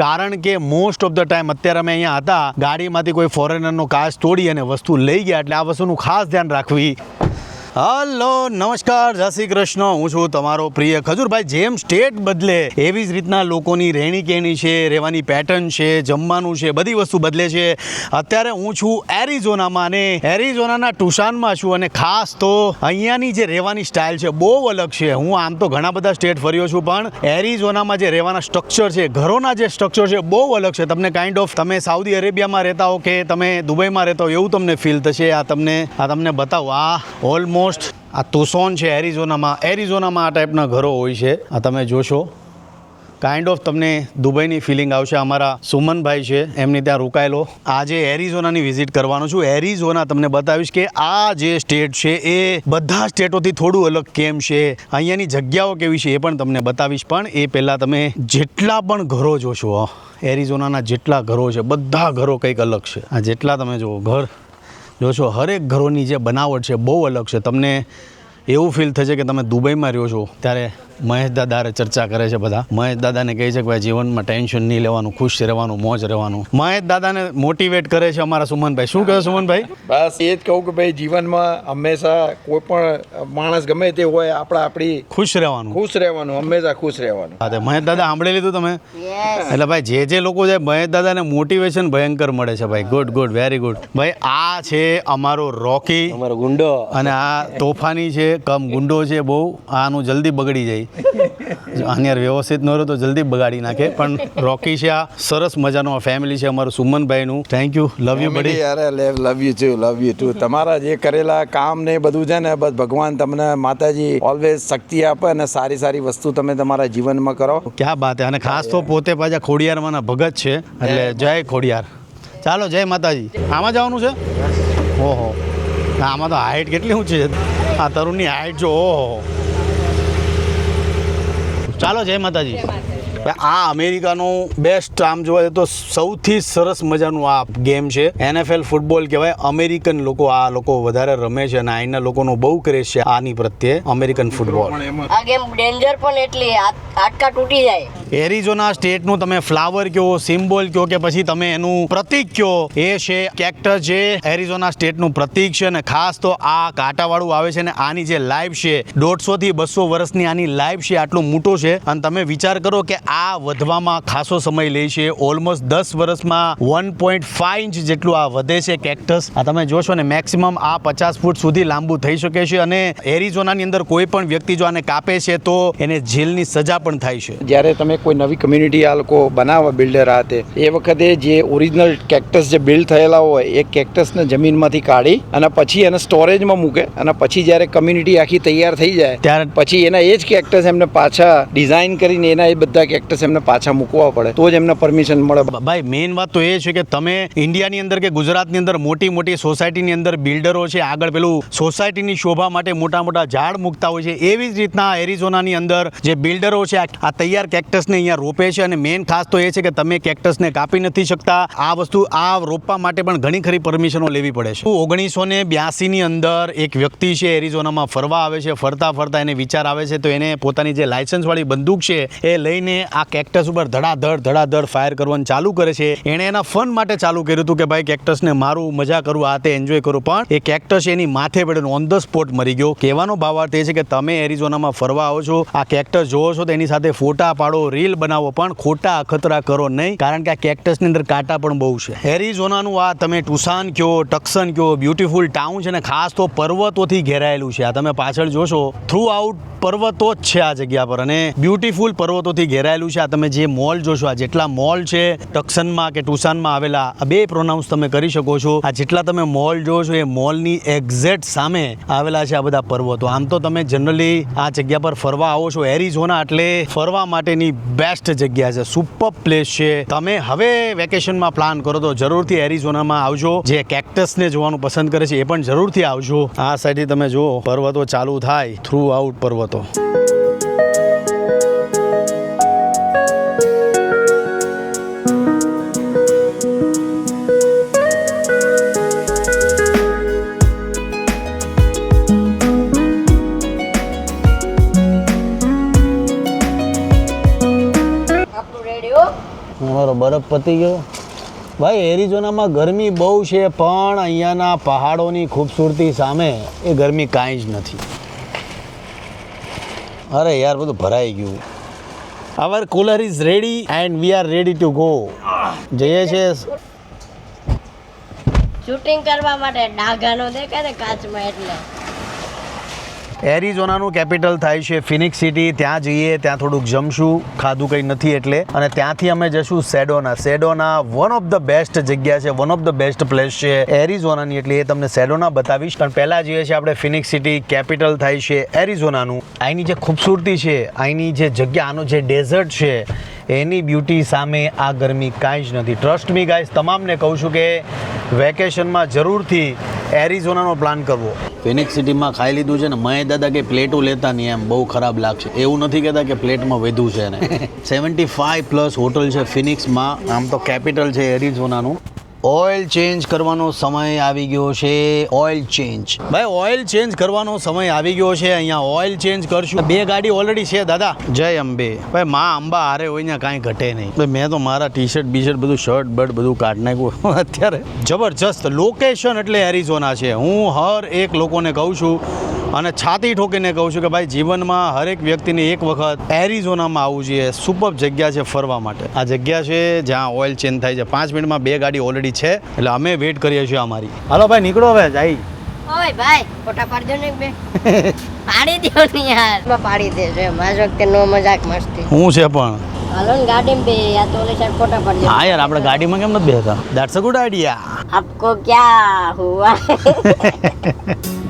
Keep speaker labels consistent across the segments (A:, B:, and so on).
A: કારણ કે most of the time અત્યારે અમે અહીંયા હતા, ગાડીમાંથી કોઈ ફોરેનરનો કાચ તોડી અને વસ્તુ લઈ ગયા, એટલે આ વસ્તુનું ખાસ ધ્યાન રાખવી હલો, નમસ્કાર, જય શ્રી કૃષ્ણ. હું છું તમારો પ્રિય ખજૂરભાઈ. જેમ સ્ટેટ બદલે, એવી જ રીતના લોકોની રહેણી કહેણી છે, રહેવાની પેટર્ન છે, જમવાનું છે, બધી વસ્તુ બદલે છે. અત્યારે હું છું એરિઝોનામાં અને એરિઝોનાના ટુશાનમાં છું અને ખાસ તો અહીંયાની જે રહેવાની સ્ટાઇલ છે, બહુ અલગ છે. હું આમ તો ઘણા બધા સ્ટેટ ફર્યો છું, પણ એરિઝોનામાં જે રહેવાના સ્ટ્રક્ચર છે, ઘરોના જે સ્ટ્રક્ચર છે, બહુ અલગ છે. તમને કાઇન્ડ ઓફ તમે સાઉદી અરેબિયામાં રહેતા હો કે તમે દુબઈમાં રહેતા હો, એવું તમને ફીલ થશે. આ તમને આ તમને બતાવો. આ ઓલમોસ્ટ આ તુસોન છે એરિઝોનામાં. એરિઝોનામાં આ ટાઈપના ઘરો હોય છે. આ તમે જોશો. કાઇન્ડ ઓફ તમને દુબઈની ફિલિંગ આવશે. અમારા સુમનભાઈ છે, એમની ત્યાં રોકાયેલો. આજે એરિઝોનાની વિઝિટ કરવાનો છું. એરિઝોના તમને બતાવીશ કે આ જે સ્ટેટ છે, એ બધા સ્ટેટોથી થોડું અલગ કેમ છે? અહીંયાની જગ્યાઓ કેવી છે એ પણ તમને બતાવીશ. પણ એ પહેલાં તમે જેટલા પણ ઘરો જોશો એરિઝોનાના જેટલા ઘરો છે, બધા ઘરો કંઈક અલગ છે. આ જેટલા તમે જુઓ, ઘર. જોશો હરેક ઘરોની જે બનાવટ છે બહુ અલગ છે. તમને એવું ફીલ થશે કે તમે દુબઈમાં રહ્યો છો, ત્યારે મહેશ દાદારે ચર્ચા કરે છે બધા. મહેશ દાદાને કહે છે કે ભાઈ જીવનમાં ટેન્શન નહીં લેવાનું ખુશ રહેવાનું મોજ રહેવાનું. મહેશ દાદાને મોટિવેટ કરે છે અમારા સુમનભાઈ. શું કહે સુમનભાઈ?
B: બસ એ જ કહું કે ભાઈ જીવનમાં હંમેશા કોઈ પણ માણસ ગમે તે હોય આપણા આપણી
A: ખુશ રહેવાનું.
B: ખુશ રહેવાનું હંમેશા ખુશ રહેવાનું.
A: હા તે મહેશ દાદા સાંભળી લીધું તમે? એટલે ભાઈ જે જે લોકો છે મહેશ દાદાને મોટિવેશન ભયંકર મળે છે ભાઈ. ગુડ ગુડ વેરી ગુડ ભાઈ આ છે અમારો રોકી
C: અમારો ગુંડો.
A: અને આ તોફાની છે કમ ગુંડો છે બહુ. આનું જલ્દી બગડી જાય. જો આની યાર વ્યવસ્થિત ન રહ્યો તો જલ્દી બગાડી નાખે. પણ રોકી છે આ સરસ મજાનો ફેમિલી છે અમારું સુમનભાઈનું. Thank you love you buddy
B: યાર love you too love you too તમારા જે કરેલા કામ ને બધું છે ને બસ ભગવાન તમને માતાજી ઓલવેઝ શક્તિ આપે અને સારી સારી વસ્તુ તમે તમારા જીવનમાં કરો.
A: ક્યાં વાત અને ખાસ તો પોતે પાછા ખોડિયારમાંના ભગત છે. એટલે જય ખોડિયાર. ચાલો જય માતાજી. આમાં જવાનું છે? ઓહો. આમાં તો હાઇટ કેટલી ઊંચી છે? આ તરુણની હાઇટ જો ઓહો. ચાલો જય માતાજી. આ અમેરિકાનું બેસ્ટ આમ જોવા જઈએ તો સૌથી સરસ મજાનું આ ગેમ છે. એનએફએલ ફૂટબોલ કહેવાય. અમેરિકન લોકો આ લોકો વધારે રમે છે અને અહીંના લોકોનો બહુ ક્રેઝ છે આની પ્રત્યે અમેરિકન ફૂટબોલ
D: આ ગેમ ડેન્જર પણ એટલી હાડકા તૂટી જાય.
A: એરિઝોના સ્ટેટનું તમે ફ્લાવર કયો સિમ્બોલ કયો કે પછી તમે એનું પ્રતીક કયો એ છે કેક્ટસ જે એરિઝોના સ્ટેટનું પ્રતીક છે અને ખાસ તો આ કાંટાવાળું આવે છે ને આની જે લાઈફ છે દોઢસો થી બસો વર્ષની આની લાઈફ છે, આટલું મોટો છે. અને તમે વિચાર કરો કે આ વધવામાં ખાસો સમય લે છે, ઓલમોસ્ટ દસ વર્ષમાં વન પોઈન્ટ ફાઈવ ઇંચ જેટલું આ વધે છે કેક્ટસ. આ તમે જોશો ને, મેક્સિમમ આ પચાસ ફૂટ સુધી લાંબુ થઈ શકે છે અને એરિઝોનાની અંદર કોઈ પણ વ્યક્તિ જો આને કાપે છે તો એને જેલની સજા પણ થાય છે.
B: જ્યારે તમે કોઈ નવી કમ્યુનિટી આ લોકો બનાવે બિલ્ડર હાથે એ વખતે જે ઓરિજિનલ કેક્ટસ જે બિલ્ડ થયેલા હોય એ કેક્ટસને જમીનમાંથી કાઢી અને પછી એને સ્ટોરેજમાં મૂકે અને પછી જ્યારે કમ્યુનિટી આખી તૈયાર થઈ જાય
A: ત્યારે
B: પછી એના એ જ કેક્ટસ એમને પાછા ડિઝાઇન કરીને એના એ બધા કેક્ટસ એમને પાછા મૂકવા પડે તો જ એમને પરમિશન મળે.
A: ભાઈ મેઇન વાત તો એ છે કે તમે ઇન્ડિયાની અંદર કે ગુજરાતની અંદર મોટી મોટી સોસાયટીની અંદર બિલ્ડરો છે આગળ પેલું સોસાયટીની શોભા માટે મોટા મોટા ઝાડ મૂકતા હોય છે એવી જ રીતના એરિઝોનાની અંદર જે બિલ્ડરો છે આ તૈયાર તૈયાર કેક્ટસને અહીંયા રોપે છે અને મેઇન ખાસ તો એ છે કે તમે કેક્ટસને કાપી નથી શકતા. આ વસ્તુ આ રોપવા માટે પણ ઘણી ખરી પરમિશનો લેવી પડે છે. ઓગણીસો ને બ્યાસીની અંદર એક વ્યક્તિ છે, એરિઝોનામાં ફરવા આવે છે, ફરતા ફરતા એને વિચાર આવે છે, તો એને પોતાની જે લાયસન્સવાળી બંદૂક છે, એ લઈને આ કેક્ટસ ઉપર ધડાધડ ધડાધડ ફાયર કરવાનું ચાલુ કરે છે. એણે એના ફન માટે ચાલુ કર્યું હતું કે ભાઈ કેક્ટસને મારું મજા કરું, આ તે એન્જોય કરું, પણ એ કેક્ટસ એની માથે પડેલો ઓન ધ સ્પોટ મરી ગયો. કહેવાનો ભાવાર્થ એ છે કે તમે એરિઝોનામાં ફરવા આવો છો, આ કેક્ટસ જોવો છો તો એની સાથે ફોટા પાડો રીલ બનાવો પણ ખોટા અખતરા કરો નહીં, કારણ કે આ કેક્ટસની અંદર કાંટા પણ બહુ છે. એરિઝોનાનું આ તમે ટુસાન કયો ટક્સન કયો બ્યુટીફુલ ટાઉન છે ને ખાસ તો પર્વતોથી ઘેરાયેલું છે. આ તમે પાછળ જોશો થ્રુ આઉટ પર્વતો જ છે આ જગ્યા પર અને બ્યુટીફુલ પર્વતોથી ઘેરાયેલું છે. આ તમે જે મોલ જોશો, આ જેટલા મોલ છે ટક્સનમાં કે ટુસાનમાં આવેલા, આ બે પ્રોનાઉન્સ તમે કરી શકો છો. આ જેટલા તમે મોલ છો, એ મોલની એક્ઝેક્ટ સામે આવેલા છે આ બધા પર્વતો. આમ તો તમે જનરલી આ જગ્યા પર ફરવા આવો છો. એરિઝોના એટલે ફરવા માટેની બેસ્ટ જગ્યા છે, સુપર પ્લેસ છે. તમે હવે વેકેશનમાં પ્લાન કરો તો જરૂરથી એરિઝોનામાં આવજો. જે કેક્ટસને જોવાનું પસંદ કરે છે એ પણ જરૂરથી આવજો. આ સાઈડથી તમે જુઓ, પર્વતો ચાલુ થાય થ્રુ આઉટ પર્વતો. અમારો બરફ પતી ગયો. ભાઈ, એરિઝોનામાં ગરમી બહુ છે, પણ અહીંયાના પહાડોની ખૂબસૂરતી સામે એ ગરમી કાંઈ જ નથી. અરે યાર, બધું ભરાઈ ગયું. Our cooler is ready and we are ready to go જઈએ છીએ
D: શૂટિંગ કરવા માટે ડાઘાનો દેખાય ને કાચમાં એટલે.
A: એરિઝોનાનું કેપિટલ થાય છે ફિનિક્સ સિટી. ત્યાં જઈએ, ત્યાં થોડુંક જમશું. ખાધું કંઈ નથી એટલે. અને ત્યાંથી અમે જશું Sedona. Sedona one of the best જગ્યા છે. One of the best place છે એરિઝોનાની. એટલે એ તમને સેડોના બતાવીશ. પણ પહેલાં જઈએ છીએ આપણે ફિનિક્સ સિટી કેપિટલ થાય છે એરિઝોનાનું. અહીંની જે ખૂબસૂરતી છે અહીંની જે જગ્યા, આનો જે ડેઝર્ટ છે એની બ્યુટી સામે આ ગરમી કાંઈ જ નથી. ટ્રસ્ટ મી ગાઈઝ તમામને કહું છું કે વેકેશનમાં જરૂરથી એરિઝોનાનો પ્લાન કરવો. ફિનિક્સ સિટીમાં ખાઈ લીધું છે ને મય દાદા કે પ્લેટો લેતા નહીં એમ બહુ ખરાબ લાગશે. એવું નથી કહેતા કે પ્લેટમાં વધુ છે ને. સેવન્ટી ફાઈવ પ્લસ હોટલ છે ફિનિક્સમાં આમ તો કેપિટલ છે એરિઝોનાનું ઓઇલ ચેન્જ કરવાનો સમય આવી ગયો છે. Oil change. ભાઈ ઓઇલ ચેન્જ કરવાનો સમય આવી ગયો છે. અહીંયા ઓઇલ ચેન્જ કરશું. બે ગાડી ઓલરેડી છે દાદા. જય અંબે. ભાઈ માં અંબા હારે હોય ને કાંઈ ઘટે નહીં. ભાઈ મેં તો મારા ટી શર્ટ બી શર્ટ બધું શર્ટ બર્ટ બધું કાઢ નાખ્યું. અત્યારે જબરજસ્ત. લોકેશન એટલે એરિઝોના છે. હું હર એક લોકોને કહું છું અને છાતી ઠોકીને કહું છું કે ભાઈ જીવનમાં હરેક વ્યક્તિને એક વખત એરિઝોનામાં આવવું જોઈએ. સુપર જગ્યા છે ફરવા માટે. આ જગ્યા છે જ્યાં ઓઇલ ચેન્જ થાય છે. પાંચ મિનિટમાં બે ગાડી ઓલરેડી છે. એટલે અમે વેઇટ કરીએ છીએ અમારી. હાલો ભાઈ નીકળો હવે જાય.
D: ઓય ભાઈ ફોટા પાડજો ને બે. પાડી દો ને યાર. પાડી દેજો એમ આજ વખતે નો મજાક મસ્તી.
A: હું છે પણ?
D: હાલો ને ગાડીમાં બે યા તો ઓલી સાઈડ ફોટા પાડજો
A: હા યાર આપણે ગાડીમાં કેમ નથી બેસતા? અ ગુડ આઈડિયા
D: આપકો ક્યાં હુઆ?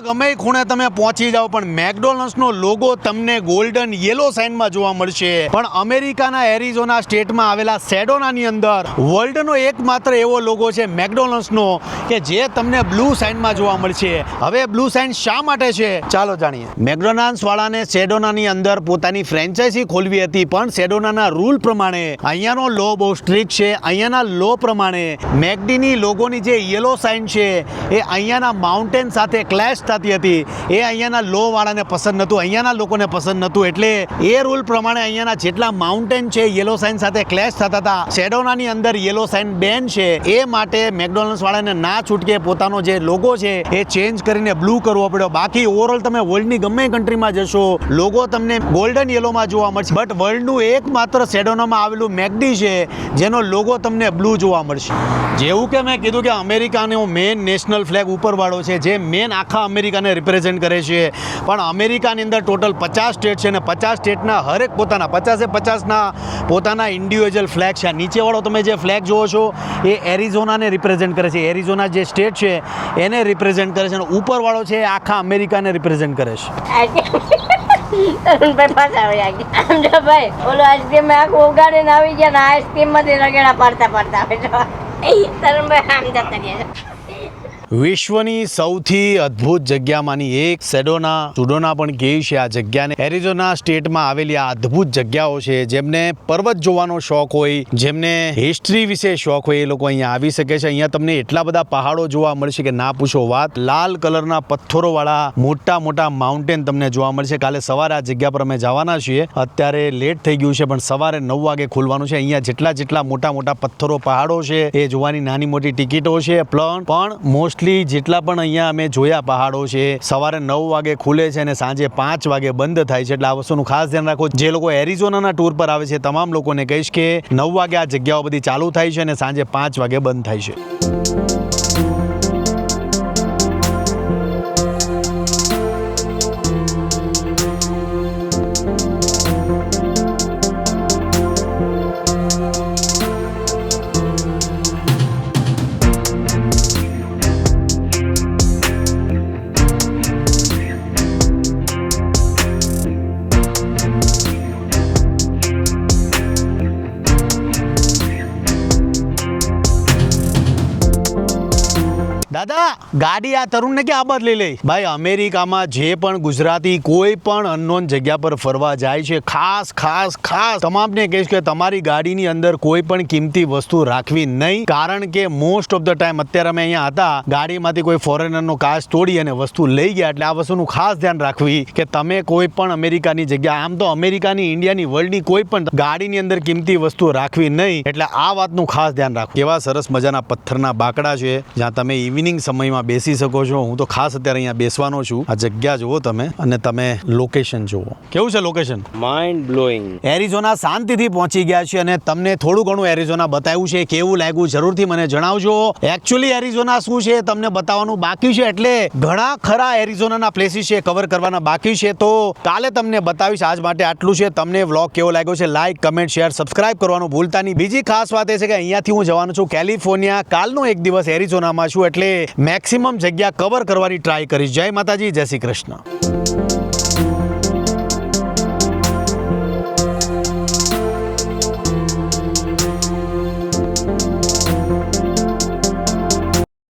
A: વર્લ્ડના ગમે ખૂણે તમે પહોંચી જાઓ, પણ મેકડોનલ્ડ્સનો લોગો તમને ગોલ્ડન યેલો સાઇનમાં જોવા મળશે. પણ અમેરિકાના એરિઝોના સ્ટેટમાં આવેલા સેડોનાની અંદર વર્લ્ડનો એકમાત્ર એવો લોગો છે મેકડોનલ્ડ્સનો, કે જે તમને બ્લુ સાઇનમાં જોવા મળશે. હવે બ્લુ સાઇન શા માટે છે? ચાલો જાણીએ. મેકડોનાલ્ડ્સ વાળાને સેડોનાની અંદર પોતાની ફ્રેન્ચાઇઝી ખોલવી હતી, પણ સેડોનાના રૂલ પ્રમાણે અહીંયાનો લો બહુ સ્ટ્રિક્ટ છે. અહીંયાના લો પ્રમાણે મેકડીની લોગોની જે યેલો સાઇન છે, એ અહીંયાના માઉન્ટેન સાથે ક્લેશ થતી હતી. એ અહીંયાના લો વાળાને પસંદ નહોતું. અહીંયાના લોકોને પસંદ નહોતું. એટલે એ રૂલ પ્રમાણે અહીંયાના જેટલા માઉન્ટેન છે યેલો સાઇન સાથે ક્લેશ થતા હતા. શેડોનાની અંદર યેલો સાઇન બેન છે. એ માટે મેકડોનલ્ડ્સ વાળાને ના છૂટકે પોતાનો જે લોગો છે, એ ચેન્જ કરીને બ્લુ કરવો પડ્યો. બાકી ઓવરઓલ તમે વર્લ્ડની ગમે કન્ટ્રીમાં જશો લોગો તમને ગોલ્ડન યેલોમાં જોવા મળશે. બટ વર્લ્ડનું એકમાત્ર સેડોનામાં આવેલું મેકડી છે, જેનો લોગો તમને બ્લુ જોવા મળશે. જેવું કે મેં કીધું કે અમેરિકાનો મેન નેશનલ ફ્લેગ ઉપરવાળો છે, જે મેન આખા અમેરિકાને રિપ્રેઝેન્ટ કરે છે. પણ અમેરિકાની અંદર ટોટલ પચાસ સ્ટેટ છે અને પચાસ સ્ટેટના હરેક પોતાના, પચાસે પચાસના પોતાના ઇન્ડિવિજ્યુઅલ ફ્લેગ છે. નીચેવાળો તમે જે ફ્લેગ જોવો છો, એ એરિઝોનાને રિપ્રેઝેન્ટ કરે છે. એરિઝોના જે સ્ટેટ છે, એને રિપ્રેઝેન્ટ કરે છે અને ઉપરવાળો છે એ આખા અમેરિકાને રિપ્રેઝેન્ટ કરે છે.
D: તરુણભાઈ ઉગાડીને આવી ગયા ને આઈસ્ક્રીમમાંથી રગેડા પાડતા પાડતા આવે તરુણભાઈ આમ જતા રહ્યા.
A: વિશ્વની સૌથી અદ્ભુત જગ્યામાંની એક સેડોના, સુડોના પણ કહે છે આ જગ્યાને? એરિઝોના સ્ટેટમાં આવેલી આ અદ્ભુત જગ્યાઓ છે, જેમને પર્વત જોવાનો શોખ હોય, જેમને હિસ્ટ્રી વિશે શોખ હોય, એ લોકો અહીંયા આવી શકે છે. અહીંયા તમને એટલા બધા પહાડો જોવા મળશે કે ના પૂછો વાત. લાલ કલરના પથ્થરોવાળા મોટા મોટા માઉન્ટેન તમને જોવા મળશે. કાલે સવારે આ જગ્યા પર અમે જવાના છીએ. અત્યારે લેટ થઈ ગયું છે, પણ સવારે નવ વાગે ખુલવાનું છે. અહીંયા જેટલા જેટલા મોટા મોટા પથ્થરો, પહાડો છે, એ જોવાની નાની મોટી ટિકિટો છે, પ્લન. પણ મોસ્ટલી જેટલા પણ અહીંયા અમે જોયા પહાડો છે, સવારે નવ વાગે ખુલે છે અને સાંજે પાંચ વાગે બંધ થાય છે. એટલે આ વસ્તુનું ખાસ ધ્યાન રાખો. જે લોકો એરિઝોનાના ટૂર પર આવે છે, તમામ લોકોને કહીશ કે નવ વાગે આ જગ્યાઓ બધી ચાલુ થાય છે અને સાંજે પાંચ વાગે બંધ થાય છે. દાદા, ગાડી આ તરુણને કે આબાદ લઈ લે ભાઈ, અમેરિકામાં જે પણ ગુજરાતી કોઈ પણ અનનોન જગ્યા પર ફરવા જાય છે, ખાસ ખાસ ખાસ, તમામને કહીશ કે તમારી ગાડીની અંદર કોઈ પણ કિંમતી વસ્તુ રાખવી નહીં, કારણ કે મોસ્ટ ઓફ ધ ટાઈમ અત્યારે અમે અહીંયા હતા, ગાડીમાંથી કોઈ ફોરેનરનો કાચ તોડી અને વસ્તુ લઈ ગયા, એટલે આ વસ્તુનું ખાસ ધ્યાન રાખવી કે તમે કોઈ પણ અમેરિકાની જગ્યા, આમ તો અમેરિકાની, ઇન્ડિયાની વર્લ્ડની કોઈ પણ ગાડીની અંદર કિંમતી વસ્તુ રાખવી નહીં, એટલે આ વાતનું ખાસ ધ્યાન રાખવું. કેવા સરસ મજાના પથ્થરના બાકડા છે, જ્યાં તમે ઇવનિંગ સમયમાં બેસી શકો છો. હું તો ખાસ અત્યારે અહીંયા બેસવાનો છું. આ જગ્યા જુઓ તમે અને તમે લોકેશન જુઓ. કેવું છે લોકેશન
E: માઇન્ડ બ્લોઈંગ
A: એરિઝોના શાંતિથી પહોંચી ગયા છે અને તમને થોડું ઘણું એરિઝોના બતાવ્યું છે. કેવું લાગ્યું જરૂરથી મને જણાવજો. એકચ્યુઅલી એરિઝોના શું છે તમને બતાવવાનું બાકી છે. એટલે ઘણા ખરા એરિઝોનાના પ્લેસીસ છે કવર કરવાના બાકી છે. તો કાલે તમને બતાવીશ આજ માટે આટલું છે. તમને વ્લોગ કેવો લાગ્યો છે લાઇક કમેન્ટ શેર સબસ્ક્રાઇબ કરવાનું ભૂલતા નહીં. બીજી ખાસ વાત એ છે કે અહીંયાથી હું જવાનું છું. કેલિફોર્નિયા કાલનો એક દિવસ એરિઝોનામાં છું. એટલે મેક્સિમમ જગ્યા કવર કરવાની ટ્રાય કરીશ જય માતાજી જય શ્રી કૃષ્ણ.